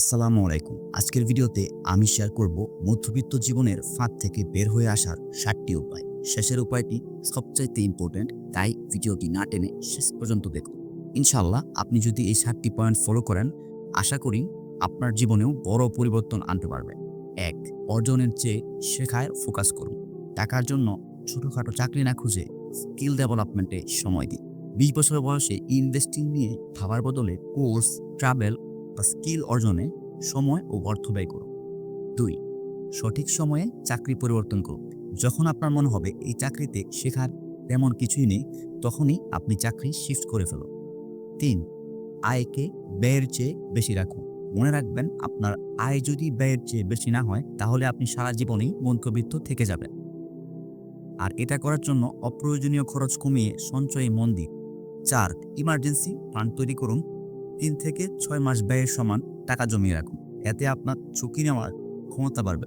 আসসালামু আলাইকুম। আজকের ভিডিওতে আমি শেয়ার করব মধ্যবিত্ত জীবনের ফাঁদ থেকে বের হয়ে আসার ষাটটি উপায়। শেষের উপায়টি সবচাইতে ইম্পর্ট্যান্ট তাই ভিডিওটি না টেনে শেষ পর্যন্ত দেখুন। ইনশাল্লাহ আপনি যদি এই ষাটটি পয়েন্ট ফলো করেন, আশা করি আপনার জীবনেও বড় পরিবর্তন আনতে পারবেন এক, অর্জনের চেয়ে শেখায় ফোকাস করুন। টাকার জন্য ছোটোখাটো চাকরি না খুঁজে স্কিল ডেভেলপমেন্টে সময় দিন। বিশ বছর বয়সে ইনভেস্টিং নিয়ে ভাবার বদলে কোর্স ট্রাভেল বা স্কিল অর্জনে সময় ও অর্থ ব্যয় করুন দুই, সঠিক সময়ে চাকরি পরিবর্তন করুন যখন আপনার মনে হবে এই চাকরিতে শেখার তেমন কিছুই নেই, তখনই আপনি চাকরি শিফট করে ফেলুন তিন, আয়কে ব্যয়ের চেয়ে বেশি রাখুন। মনে রাখবেন, আপনার আয় যদি ব্যয়ের চেয়ে বেশি না হয়, তাহলে আপনি সারা জীবনেই মধ্যবিত্ত থেকে যাবেন। আর এটা করার জন্য অপ্রয়োজনীয় খরচ কমিয়ে সঞ্চয়ে মন দিন। চার ইমার্জেন্সি ফান্ড তৈরি করুন। তিন থেকে ছয় মাস ব্যয়ের সমান টাকা জমিয়ে রাখুন। এতে আপনার ঝুঁকি নেওয়ার ক্ষমতা বাড়বে।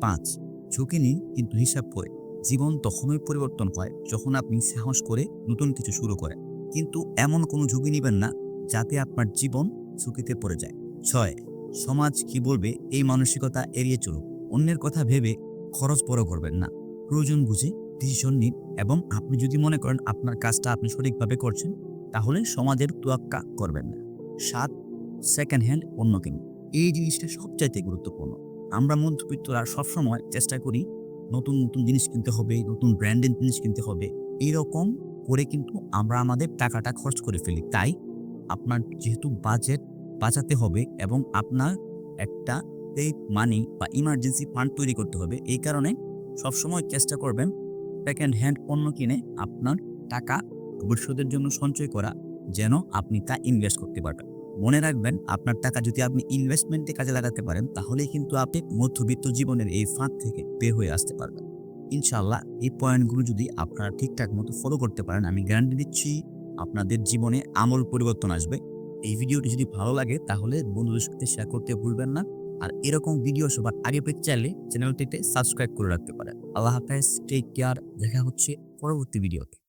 পাঁচ, ঝুঁকি নিন কিন্তু হিসাব করে। জীবন তখনই পরিবর্তন হয় যখন আপনি সাহস করে নতুন কিছু শুরু করেন। কিন্তু এমন কোনো ঝুঁকি নেবেন না যাতে আপনার জীবন ঝুঁকিতে পড়ে যায়। ছয়, সমাজ কি বলবে এই মানসিকতা এড়িয়ে চলুন। অন্যের কথা ভেবে খরচ বড় করবেন না। প্রয়োজন বুঝে ডিসিশন নিন এবং আপনি যদি মনে করেন আপনার কাজটা আপনি সঠিকভাবে করছেন, তাহলে সমাজের তোয়াক্কা করবেন না। সাত সেকেন্ড হ্যান্ড পণ্য কিনুন। এই জিনিসটা সবচাইতে গুরুত্বপূর্ণ। আমরা মধ্যবিত্তরা সবসময় চেষ্টা করি নতুন নতুন জিনিস কিনতে হবে, নতুন ব্র্যান্ডের জিনিস কিনতে হবে। এইরকম করে কিন্তু আমরা আমাদের টাকাটা খরচ করে ফেলি। তাই আপনার যেহেতু বাজেট বাঁচাতে হবে এবং আপনার একটা এই মানি বা ইমার্জেন্সি ফান্ড তৈরি করতে হবে, এই কারণে সবসময় চেষ্টা করবেন সেকেন্ড হ্যান্ড পণ্য কিনে আপনার টাকা ভবিষ্যতের জন্য সঞ্চয় করা। যেন আপনি তা ইনভেস্ট করতে পারবেন। মনে রাখবেন, আপনার টাকা যদি আপনি ইনভেস্টমেন্টে কাজে লাগাতে পারেন, তাহলেই কিন্তু আপনি মধ্যবিত্ত জীবনের এই ফাঁক থেকে বের হয়ে আসতে পারবেন। ইনশাল্লাহ এই পয়েন্টগুলো যদি আপনারা ঠিকঠাক মতো ফলো করতে পারেন, আমি গ্যারান্টি দিচ্ছি আপনাদের জীবনে আমল পরিবর্তন আসবে। এই ভিডিওটি যদি ভালো লাগে, তাহলে বন্ধুদের সাথে শেয়ার করতে ভুলবেন না। আর এরকম ভিডিও সবার আগে পেতে চাইলে চ্যানেলটিতে সাবস্ক্রাইব করে রাখতে পারেন। আল্লাহ হাফেজ টেক কেয়ার দেখা হচ্ছে পরবর্তী ভিডিওতে